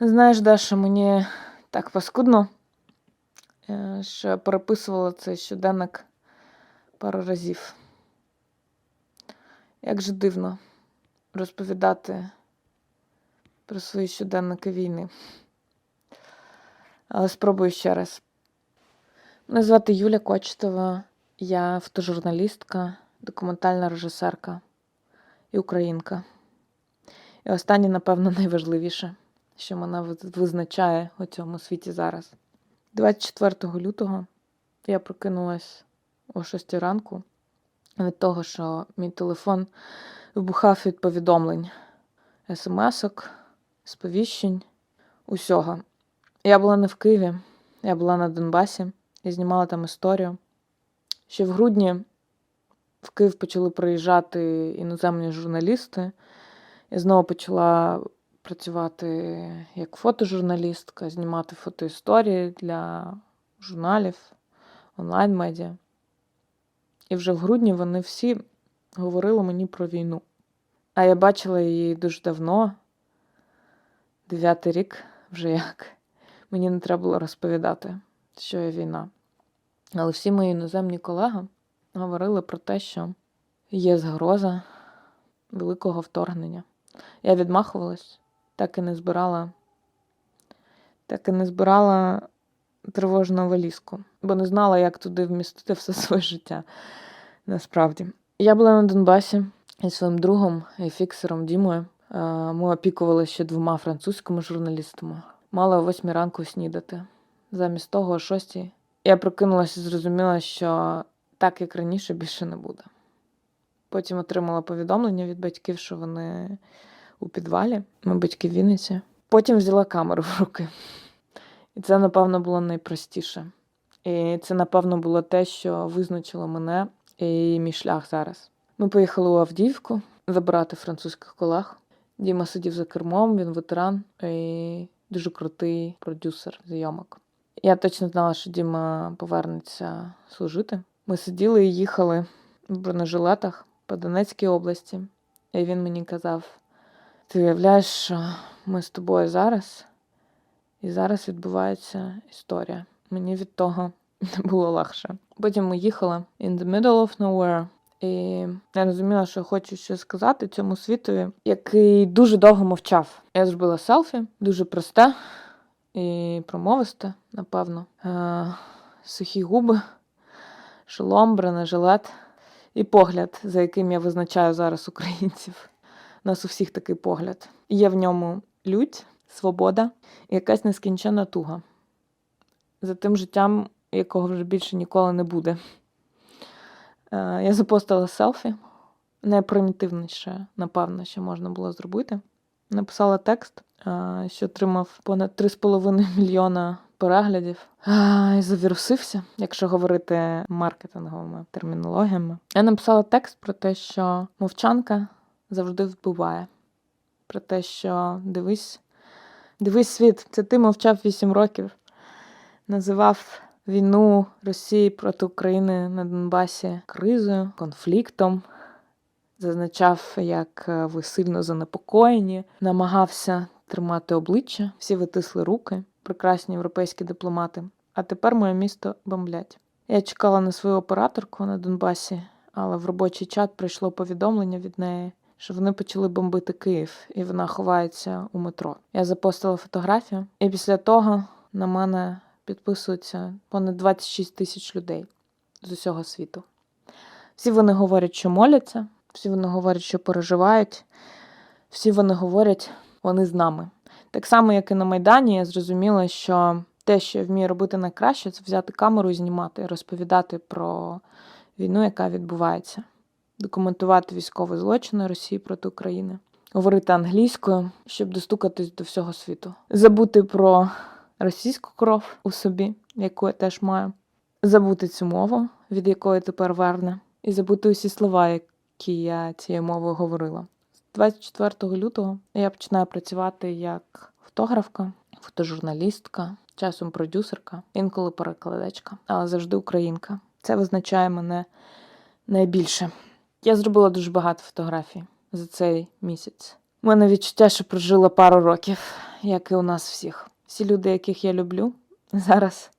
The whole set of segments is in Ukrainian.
Знаєш, Даша, мені так паскудно, е, що я переписувала цей щоденник пару разів. Як же дивно розповідати про свої щоденники війни. Але спробую ще раз. Мене звати Юля Кочетова, я фотожурналістка, документальна режисерка і українка. І останнє, напевно, найважливіше що мене визначає у цьому світі зараз. 24 лютого я прокинулась о 6 ранку від того, що мій телефон вибухав від повідомлень, смс-ок, сповіщень, усього. Я була не в Києві, я була на Донбасі і знімала там історію. Ще в грудні в Київ почали приїжджати іноземні журналісти. Я знову почала працювати як фотожурналістка, знімати фотоісторії для журналів, онлайн-медіа. І вже в грудні вони всі говорили мені про війну. А я бачила її дуже давно, дев'ятий рік вже як. Мені не треба було розповідати, що є війна. Але всі мої іноземні колеги говорили про те, що є загроза великого вторгнення. Я відмахувалась, так і не збирала, так і не збирала тривожну валізку, бо не знала, як туди вмістити все своє життя. Насправді. Я була на Донбасі із своїм другом і фіксером Дімою. Е, Ми опікувалися ще двома французькими журналістами. Мала о восьмій ранку снідати. Замість того, о шостій. Я прокинулася і зрозуміла, що так, як раніше, більше не буде. Потім отримала повідомлення від батьків, що вони у підвалі. Ми батьки в Вінниці. Потім взяла камеру в руки. І це, напевно, було найпростіше. І це, напевно, було те, що визначило мене і мій шлях зараз. Ми поїхали у Авдіївку забирати французьких колег. Діма сидів за кермом, він ветеран і дуже крутий продюсер зйомок. Я точно знала, що Діма повернеться служити. Ми сиділи і їхали в бронежилетах по Донецькій області, і він мені казав: ти уявляєш, що ми з тобою зараз, і зараз відбувається історія. Мені від того не було легше. Потім ми їхали in the middle of nowhere. І я розуміла, що хочу щось сказати цьому світові, який дуже довго мовчав. Я зробила селфі, дуже просте і промовисте, напевно. Е, сухі губи, шолом, бронежилет і погляд, за яким я визначаю зараз українців. Нас у всіх такий погляд. Є в ньому лють, свобода і якась нескінченна туга за тим життям, якого вже більше ніколи не буде. Е, Я запостила селфі, найпримітивніше, напевно, що можна було зробити. Написала текст, е, що отримав понад 3,5 мільйона переглядів е, і завірусився, якщо говорити маркетинговими термінологіями. Я написала текст про те, що мовчанка завжди вбиває. Про те, що дивись, дивись світ, це ти мовчав 8 років, називав війну Росії проти України на Донбасі кризою, конфліктом. Зазначав, як е, ви сильно занепокоєні, намагався тримати обличчя, всі витисли руки, прекрасні європейські дипломати. А тепер моє місто бомблять. Я чекала на свою операторку на Донбасі, але в робочий чат прийшло повідомлення від неї, що вони почали бомбити Київ, і вона ховається у метро. Я запостила фотографію, і після того на мене підписуються понад 26 тисяч людей з усього світу. Всі вони говорять, що моляться, всі вони говорять, що переживають, всі вони говорять, вони з нами. Так само, як і на Майдані, я зрозуміла, що те, що я вмію робити найкраще, це взяти камеру і знімати, розповідати про війну, яка відбувається, документувати військові злочини Росії проти України, говорити англійською, щоб достукатись до всього світу, забути про російську кров у собі, яку я теж маю, забути цю мову, від якої тепер верне, і забути усі слова, які я цією мовою говорила. З 24 лютого я починаю працювати як фотографка, фотожурналістка, часом продюсерка, інколи перекладачка, але завжди українка. Це визначає мене найбільше. Я зробила дуже багато фотографій за цей місяць. У мене відчуття, що прожила пару років, як і у нас всіх. Всі люди, яких я люблю, зараз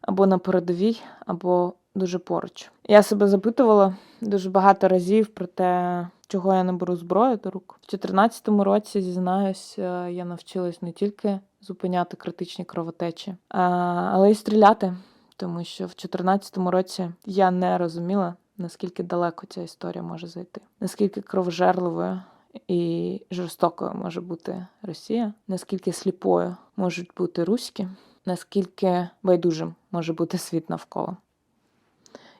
або на передовій, або дуже поруч. Я себе запитувала дуже багато разів про те, чого я не беру зброю до рук. В 2014 році, зізнаюсь, е, я навчилась не тільки зупиняти критичні кровотечі, але й стріляти. Тому що в 2014 році я не розуміла, наскільки далеко ця історія може зайти, наскільки кровожерливою і жорстокою може бути Росія, наскільки сліпою можуть бути руські, наскільки байдужим може бути світ навколо.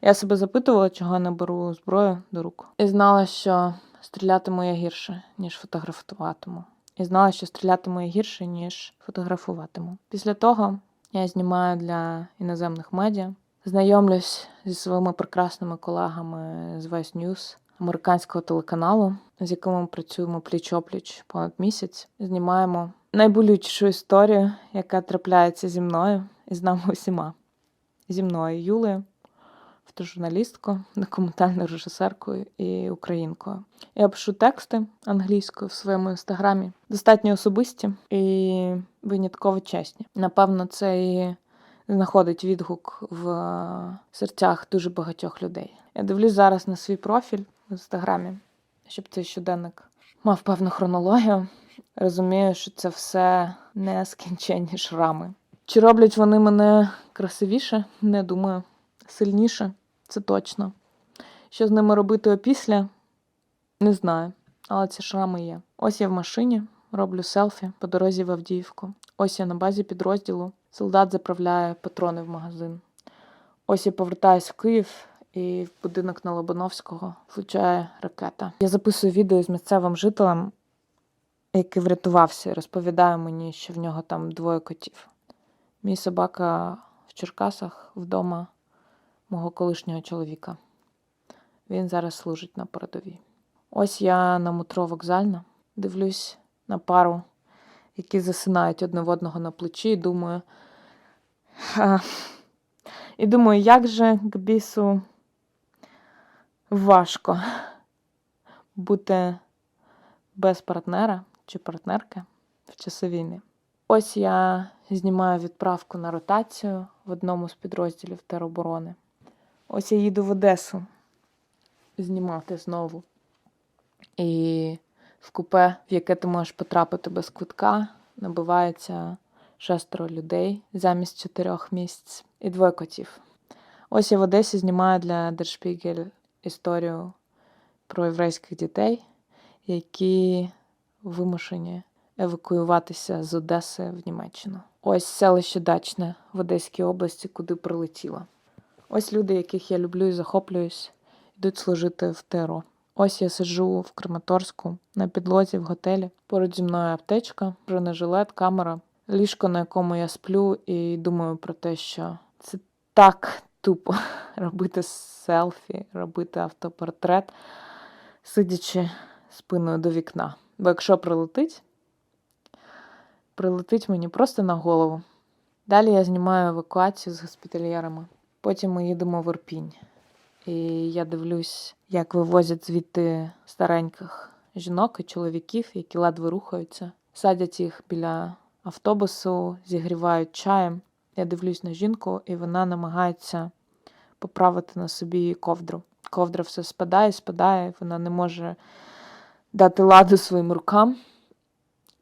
Я себе запитувала, чого я не беру зброю до рук. І знала, що стрілятиму я гірше, ніж фотографуватиму. І знала, що стрілятиму я гірше, ніж фотографуватиму. Після того я знімаю для іноземних медіа, знайомлюсь зі своїми прекрасними колегами з Vice News, американського телеканалу, з якими ми працюємо пліч-опліч понад місяць. Знімаємо найболючішу історію, яка трапляється зі мною і з нами усіма. Зі мною Юлею, фотожурналісткою, документальною режисеркою і українкою. Я пишу тексти англійською в своєму інстаграмі, достатньо особисті і винятково чесні. Напевно, це і знаходить відгук в серцях дуже багатьох людей. Я дивлюсь зараз на свій профіль в інстаграмі, щоб цей щоденник мав певну хронологію. Розумію, що це все нескінченні шрами. Чи роблять вони мене красивіше? Не думаю. Сильніше, це точно. Що з ними робити опісля? Не знаю. Але ці шрами є. Ось я в машині, роблю селфі по дорозі в Авдіївку. Ось я на базі підрозділу. Солдат заправляє патрони в магазин. Ось я повертаюсь в Київ, і в будинок на Лобановського влучає ракета. Я записую відео з місцевим жителем, який врятувався, і розповідає мені, що в нього там двоє котів. Мій собака в Черкасах вдома мого колишнього чоловіка. Він зараз служить на передовій. Ось я на метро вокзальна, дивлюсь на пару, які засинають одне в одного на плечі, і думаю. А, і думаю, як же к бісу важко бути без партнера чи партнерки в часи війни. Ось я знімаю відправку на ротацію в одному з підрозділів тероборони. Ось я їду в Одесу знімати знову. І в купе, в яке ти можеш потрапити без квитка, набивається шестеро людей замість чотирьох місць і двоє котів. Ось я в Одесі знімаю для Держпігель історію про єврейських дітей, які вимушені евакуюватися з Одеси в Німеччину. Ось селище Дачне в Одеській області, куди прилетіла. Ось люди, яких я люблю і захоплююсь, йдуть служити в ТРО. Ось я сиджу в Краматорську на підлозі в готелі. Поруч зі мною аптечка, бронежилет, камера, ліжко, на якому я сплю, і думаю про те, що це так тупо робити селфі, робити автопортрет, сидячи спиною до вікна. Бо якщо прилетить, прилетить мені просто на голову. Далі я знімаю евакуацію з госпітальєрами. Потім ми їдемо в Ірпінь. І я дивлюсь, як вивозять звідти стареньких жінок і чоловіків, які ледве рухаються, садять їх біля автобусу, зігрівають чаєм. Я дивлюсь на жінку, і вона намагається поправити на собі ковдру. Ковдра все спадає, спадає, вона не може дати ладу своїм рукам.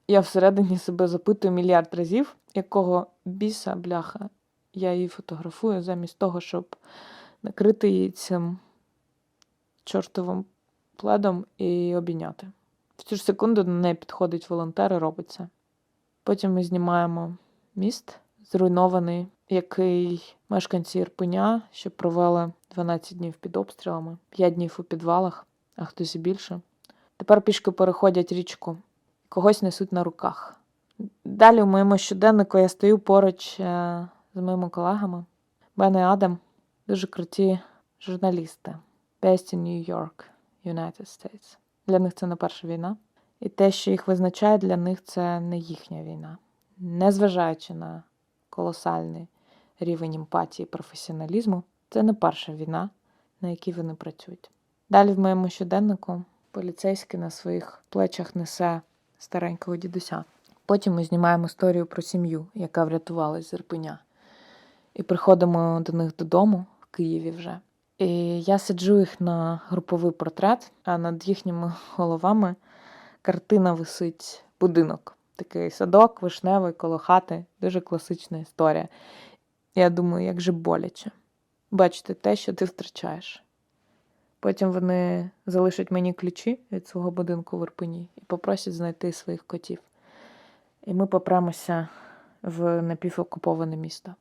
Я всередині себе запитую мільярд разів, якого біса, бляха, я її фотографую замість того, щоб накрити її цим чортовим пледом і обійняти. В цю ж секунду до неї підходить волонтер і робить. Потім ми знімаємо міст, зруйнований, який мешканці Ірпеня, що провели 12 днів під обстрілами, 5 днів у підвалах, а хтось і більше. Тепер пішки переходять річку, когось несуть на руках. Далі в моєму щоденнику я стою поруч е, з моїми колегами. Бен і Адам дуже круті журналісти. Based in New York, United States. Для них це не перша війна. І те, що їх визначає, для них це не їхня війна. Незважаючи на колосальний рівень емпатії і професіоналізму, це не перша війна, на якій вони працюють. Далі в моєму щоденнику поліцейський на своїх плечах несе старенького дідуся. Потім ми знімаємо історію про сім'ю, яка врятувалась з Ірпеня. І приходимо до них додому в Києві вже. І я сиджу їх на груповий портрет, а над їхніми головами картина висить будинок. Такий садок, вишневий, коло хати, дуже класична історія. Я думаю, як же боляче бачити те, що ти втрачаєш. Потім вони залишать мені ключі від свого будинку в Ірпені і попросять знайти своїх котів. І ми попремося в напівокуповане місто.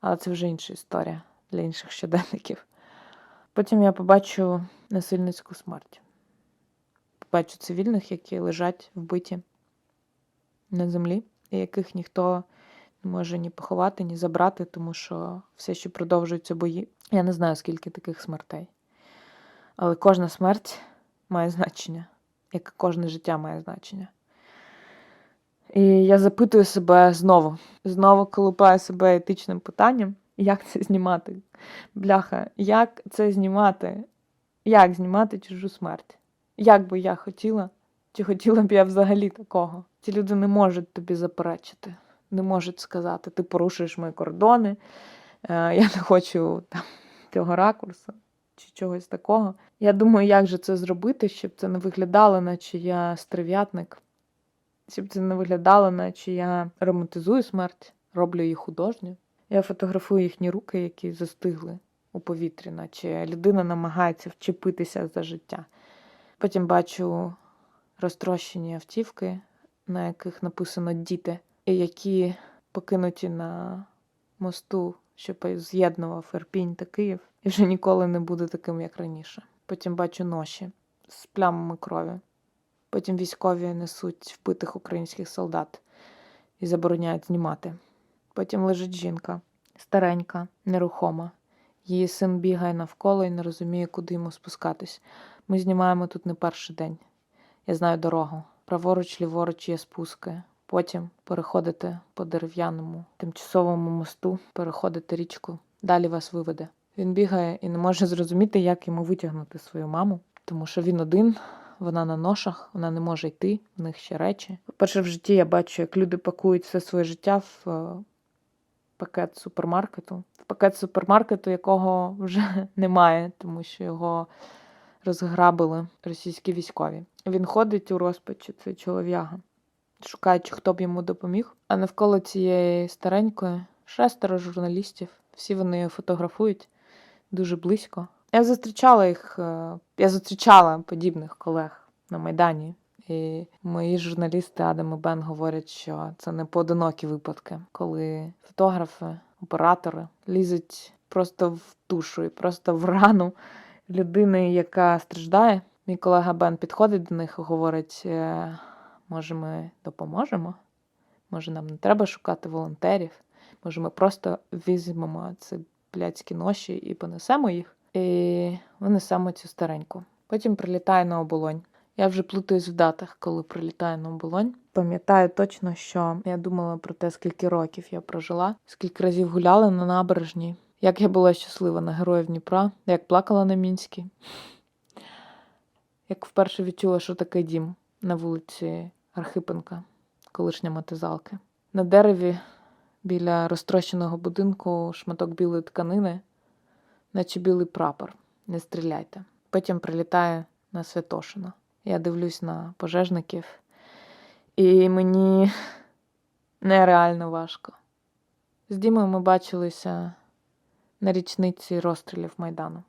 Але це вже інша історія для інших щоденників. Потім я побачу насильницьку смерть. Побачу цивільних, які лежать вбиті на землі, і яких ніхто не може ні поховати, ні забрати, тому що все, що продовжуються бої. Я не знаю, скільки таких смертей. Але кожна смерть має значення, як і кожне життя має значення. І я запитую себе знову, знову колупаю себе етичним питанням, як це знімати. Бляха, як це знімати? Як знімати чужу смерть? Як би я хотіла, чи хотіла б я взагалі такого? Ці люди не можуть тобі заперечити, не можуть сказати, ти порушуєш мої кордони, е, я не хочу там, цього ракурсу чи чогось такого. Я думаю, як же це зробити, щоб це не виглядало, наче я стерв'ятник, щоб це не виглядало, наче я романтизую смерть, роблю її художньою. Я фотографую їхні руки, які застигли у повітрі, наче людина намагається вчепитися за життя. Потім бачу розтрощені автівки, на яких написано діти, і які покинуті на мосту, що з'єднував Ірпінь та Київ, і вже ніколи не буде таким, як раніше. Потім бачу ноші з плямами крові. Потім військові несуть вбитих українських солдат і забороняють знімати. Потім лежить жінка, старенька, нерухома. Її син бігає навколо і не розуміє, куди йому спускатись. Ми знімаємо тут не перший день. Я знаю дорогу. Праворуч, ліворуч є спуски. Потім переходите по дерев'яному тимчасовому мосту, переходите річку, далі вас виведе. Він бігає і не може зрозуміти, як йому витягнути свою маму, тому що він один, вона на ношах, вона не може йти, в них ще речі. Перше в житті я бачу, як люди пакують все своє життя в е, пакет супермаркету, пакет супермаркету, якого вже немає, тому що його розграбили російські військові. Він ходить у розпачі, цей чолов'яга, шукаючи, хто б йому допоміг. А навколо цієї старенької шестеро журналістів. Всі вони фотографують дуже близько. Я зустрічала їх, е, я зустрічала подібних колег на Майдані. І мої журналісти Адам і Бен говорять, що це не поодинокі випадки, коли фотографи, оператори лізуть просто в душу і просто в рану людини, яка страждає. Мій колега Бен підходить до них і говорить: «Е, може, ми допоможемо? Може, нам не треба шукати волонтерів? Може, ми просто візьмемо ці блядські ноші і понесемо їх. І ми несемо цю стареньку. Потім прилітає на оболонь. Я вже плутаюсь в датах, коли прилітаю на оболонь. Пам'ятаю точно, що я думала про те, скільки років я прожила, скільки разів гуляла на набережній, як я була щаслива на героїв Дніпра, як плакала на Мінській, як вперше відчула, що таке дім на вулиці Архипенка, колишня мотизалки. На дереві біля розтрощеного будинку шматок білої тканини, наче білий прапор. Не стріляйте. Потім прилітає на Святошина. Я дивлюсь на пожежників, і мені нереально важко. З Дімою ми бачилися на річниці розстрілів Майдану.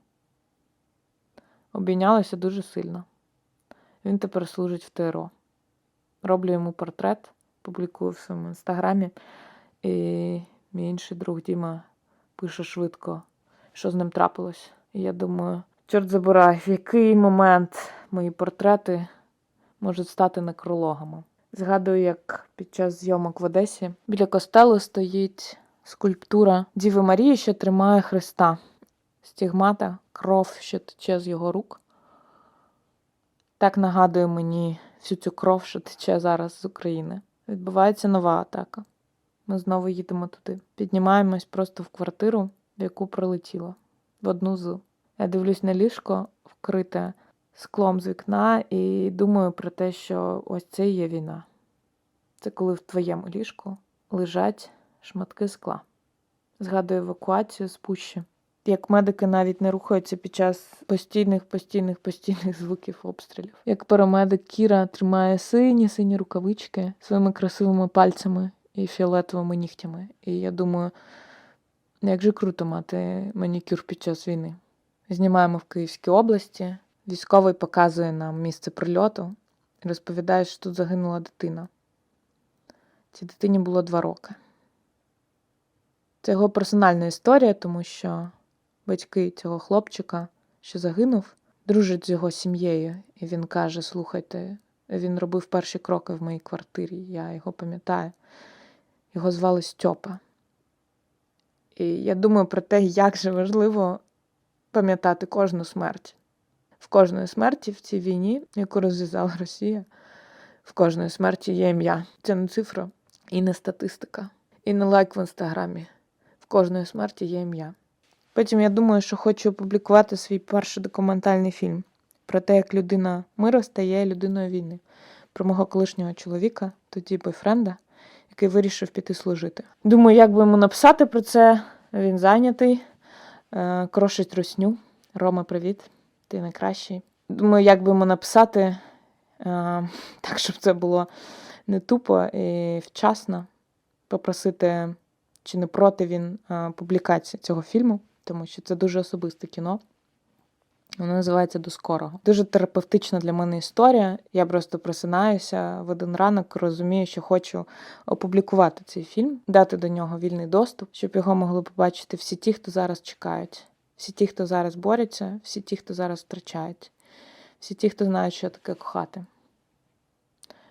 Обійнялися дуже сильно. Він тепер служить в ТРО. Роблю йому портрет, публікую в своєму інстаграмі. І мій інший друг Діма пише швидко, що з ним трапилось. І я думаю, чорт забирай, в який момент мої портрети можуть стати некрологами. Згадую, як під час зйомок в Одесі біля костелу стоїть скульптура Діви Марії, що тримає Христа. Стігмата, кров, що тече з його рук. Так нагадує мені всю цю кров, що тече зараз з України. Відбувається нова атака. Ми знову їдемо туди. Піднімаємось просто в квартиру, в яку прилетіло. В одну з. Я дивлюсь на ліжко, вкрите склом з вікна, і думаю про те, що ось це і є війна. Це коли в твоєму ліжку лежать шматки скла. Згадую евакуацію з пущі. Як медики навіть не рухаються під час постійних, постійних, постійних звуків обстрілів. Як парамедик Кіра тримає сині сині рукавички своїми красивими пальцями і фіолетовими нігтями. І я думаю, як же круто мати манікюр під час війни. Знімаємо в Київській області. Військовий показує нам місце прильоту і розповідає, що тут загинула дитина. Цій дитині було два роки. Це його персональна історія, тому що батьки цього хлопчика, що загинув, дружать з його сім'єю. І він каже: слухайте, він робив перші кроки в моїй квартирі, я його пам'ятаю. Його звали Стьопа. І я думаю про те, як же важливо пам'ятати кожну смерть. В кожної смерті в цій війні, яку розв'язала Росія, в кожної смерті є ім'я. Це не цифра і не статистика, і не лайк в інстаграмі. В кожної смерті є ім'я. Потім я думаю, що хочу опублікувати свій перший документальний фільм про те, як людина миру стає людиною війни, про мого колишнього чоловіка, тоді бойфренда, який вирішив піти служити. Думаю, як би йому написати про це. Він зайнятий, е, крошить русню. Рома, привіт, ти найкращий. Думаю, як би йому написати е, так, щоб це було не тупо і вчасно. Попросити, чи не проти він е, публікації цього фільму, тому що це дуже особисте кіно. Воно називається До скорого. Дуже терапевтична для мене історія. Я просто просинаюся в один ранок, розумію, що хочу опублікувати цей фільм, дати до нього вільний доступ, щоб його могли побачити всі ті, хто зараз чекають, всі ті, хто зараз борються, всі ті, хто зараз втрачають, всі ті, хто знають, що таке кохати.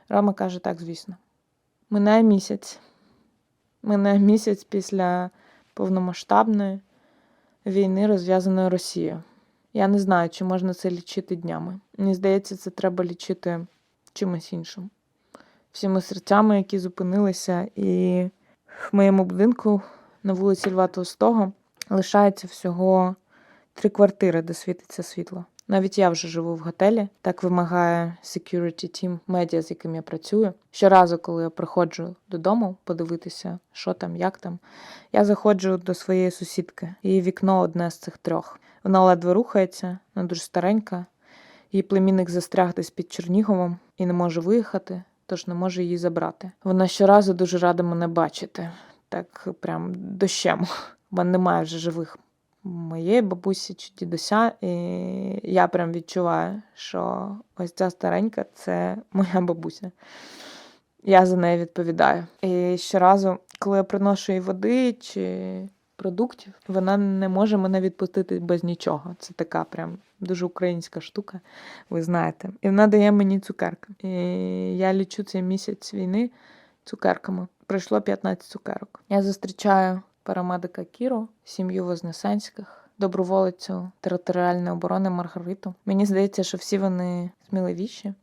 Рома каже: так, звісно. Минає місяць. Минає місяць після повномасштабної війни, розв'язаної Росією. Я не знаю, чи можна це лічити днями. Мені здається, це треба лічити чимось іншим. Всіми серцями, які зупинилися, і в моєму будинку на вулиці Льва Толстого лишається всього три квартири, де світиться світло. Навіть я вже живу в готелі, так вимагає security team медіа, з яким я працюю. Щоразу, коли я приходжу додому подивитися, що там, як там, я заходжу до своєї сусідки. Її вікно одне з цих трьох. Вона ледве рухається, вона дуже старенька. Її племінник застряг десь під Черніговом і не може виїхати, тож не може її забрати. Вона щоразу дуже рада мене бачити, так прям дощем. У мене немає вже живих моєї бабусі чи дідуся, і я прям відчуваю, що ось ця старенька це моя бабуся. Я за неї відповідаю. І щоразу, коли я приношу їй води чи продуктів, вона не може мене відпустити без нічого. Це така прям дуже українська штука, ви знаєте. І вона дає мені цукерки. І я лічу цей місяць війни цукерками. Пройшло 15 цукерок. Я зустрічаю парамедика Кіру, сім'ю Вознесенських, доброволицю територіальної оборони Маргариту. Мені здається, що всі вони сміливіші,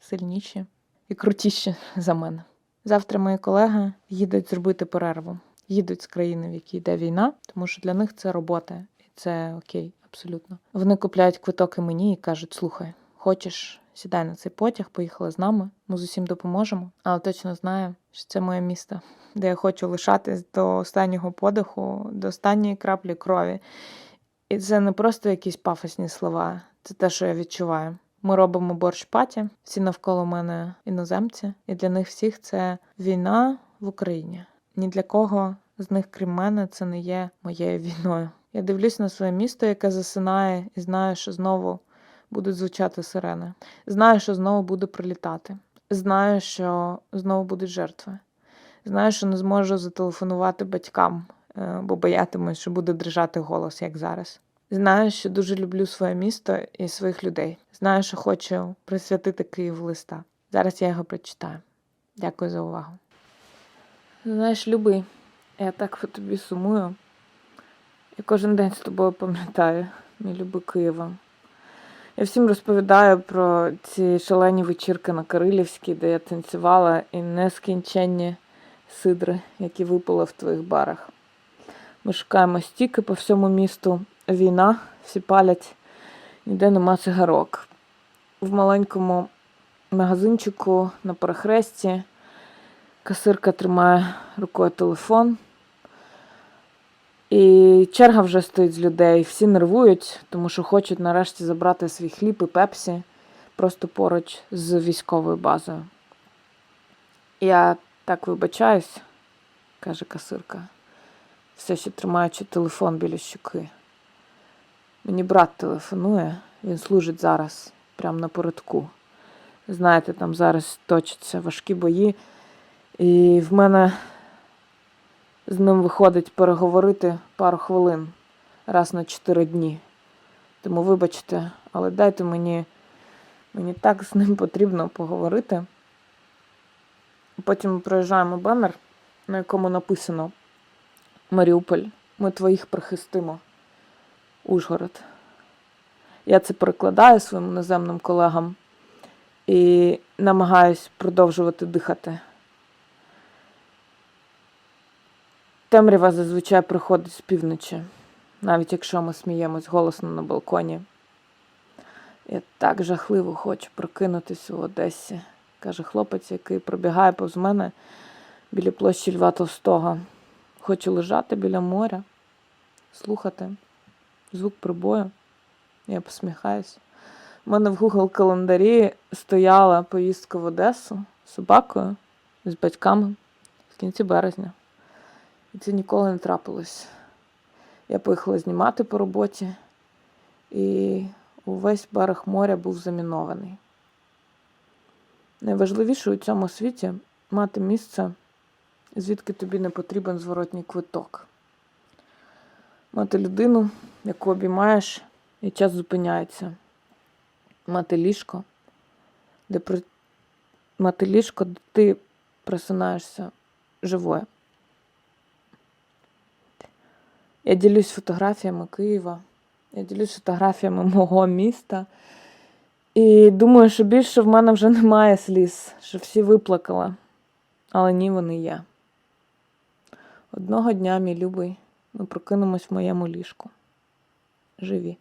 сильніші і крутіші за мене. Завтра мої колеги їдуть зробити перерву. Їдуть з країни, в якій йде війна, тому що для них це робота, і це окей, абсолютно. Вони купляють квиток і мені і кажуть: слухай, хочеш, сідай на цей потяг, поїхали з нами. Ми з усім допоможемо. Але точно знаю, що це моє місто, де я хочу лишатись до останнього подиху, до останньої краплі крові. І це не просто якісь пафосні слова, це те, що я відчуваю. Ми робимо борщ паті, всі навколо мене іноземці, і для них всіх це війна, в Україні. Ні для кого з них, крім мене, це не є моєю війною. Я дивлюсь на своє місто, яке засинає, і знаю, що знову будуть звучати сирени. Знаю, що знову буде прилітати. Знаю, що знову будуть жертви. Знаю, що не зможу зателефонувати батькам, е, бо боятимусь, що буде дрижати голос, як зараз. Знаю, що дуже люблю своє місто і своїх людей. Знаю, що хочу присвятити Києву листа. Зараз я його прочитаю. Дякую за увагу. Знаєш, любий, я так по тобі сумую. Я кожен день з тобою пам'ятаю, мій любий Києва. Я всім розповідаю про ці шалені вечірки на Кирилівській, де я танцювала, і нескінченні сидри, які випали в твоїх барах. Ми шукаємо стіки по всьому місту. Війна, всі палять, ніде нема цигарок. В маленькому магазинчику на перехресті касирка тримає рукою телефон. І черга вже стоїть з людей. Всі нервують, тому що хочуть нарешті забрати свій хліб і пепсі просто поруч з військовою базою. Я так вибачаюсь, каже касирка, все ще тримаючи телефон біля щуки. Мені брат телефонує, він служить зараз, прямо на передку. Знаєте, там зараз точаться важкі бої, і в мене з ним виходить переговорити пару хвилин раз на чотири дні. Тому вибачте, але дайте мені, мені так з ним потрібно поговорити. Потім ми проїжджаємо банер, на якому написано Маріуполь, ми твоїх прихистимо. Ужгород. Я це перекладаю своїм іноземним колегам і намагаюсь продовжувати дихати. Темрява зазвичай приходить з півночі, навіть якщо ми сміємось голосно на балконі. Я так жахливо хочу прокинутись у Одесі, каже хлопець, який пробігає повз мене біля площі Льва Толстого. Хочу лежати біля моря, слухати звук прибою. Я посміхаюсь. У мене в Google календарі стояла поїздка в Одесу з собакою, з батьками в кінці березня. І це ніколи не трапилось. Я поїхала знімати по роботі, і увесь берег моря був замінований. Найважливіше у цьому світі мати місце, звідки тобі не потрібен зворотній квиток. Мати людину, яку обіймаєш, і час зупиняється. Мати ліжко, де при... мати ліжко, де ти просинаєшся живою. Я ділюсь фотографіями Києва, я ділюсь фотографіями мого міста. І думаю, що більше в мене вже немає сліз, що всі виплакала. Але ні, вони є. Одного дня, мій любий, ми прокинемось в моєму ліжку. Живі.